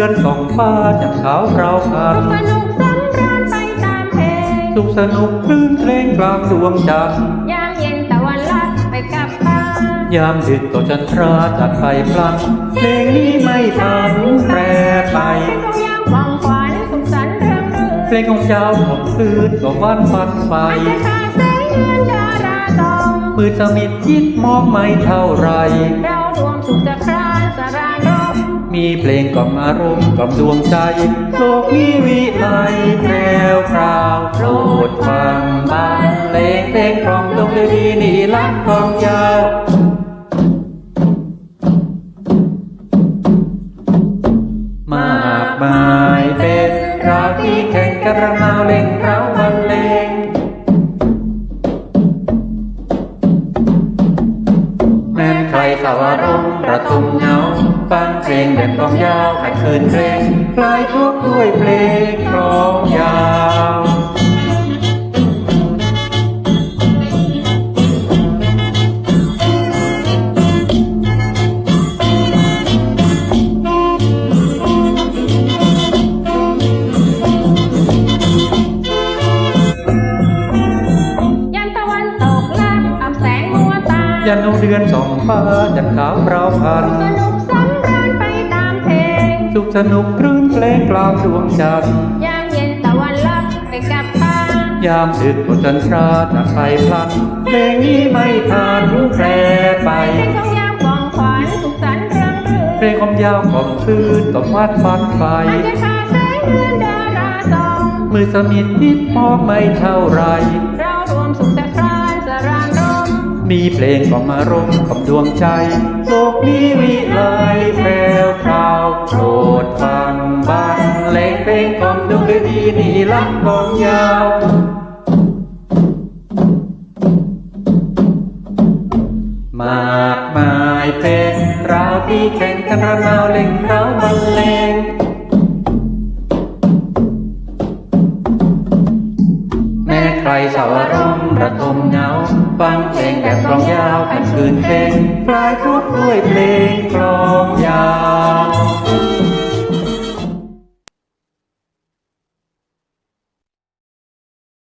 ดือนส่องฟ้าจากขาวเราคันสนุกสำราญไปตามเพลงสุขสนุกคลื่นเพลงกลางดวงจันทร์ยามเย็นตะวันลัดไปกับตายามดึกก็จันทราจากไฟพลันเพลงนี้ไม่ผันแปรไปก็ยังมองขวัญสุขสันต์เรื่องรื่นเพลงของเจ้าของคลื่นก็วันฟันไฟจะขาแสงเงินดาราตองมือสมิดยิดมองไม่เท่าไร เรารวมสุขจะครานสรานร มีเพลงกล่อมอารมณ์กล่อมดวงใจ โลกนี้วิไลแพรวพราวโปรดฟังบานเลงเพลงกล่อมดวงฤดีนี่ลักกอมยาวมากมายเป็นราที่แข่งกันระนาวเล่งเราบรรเลงแม้นใครสาวรมระทมเหงา งแบบกลองยาวขัดคืนเพลงคลายทุกข์ด้วยเพลงกลองยาวยันตะวันตกลับอับแสงมัวตายันเอาเดือนส่องฟ้าจัดขาวเราพันสนุกสำรา สุขสนุกคลื่นเพลงกลางดวงจันทร์ยามเย็นตะวันลับไปกับตายามดึกก็จันทราจากไฟพลันเพลงนี้ไม่ผ่านแปรไปเพลงของยามกองขวัญสุขสันต์เรื่องรื่นเพลงของยาวของคลื่นก็วาดฟันไฟอาจจะขาแสงเงินดาราสองมือสมิดยิดมองไม่เท่าไรเรารวมสุขจะครานสรานรมมีเพลงกล่อมอารมณ์กับดวงใจโลกนี้วิไลแพรวพราวโป นี่ลักองยาวมากมายเป็นราวที่แข่งกันระนาวเล่งเราบรรเลงแม้ใครสาวรมณ์ระทมเหงาฟังเพลงแบบกลองยาวกันคืนเพลงปลายทุกด้วยเพลงกลองยาว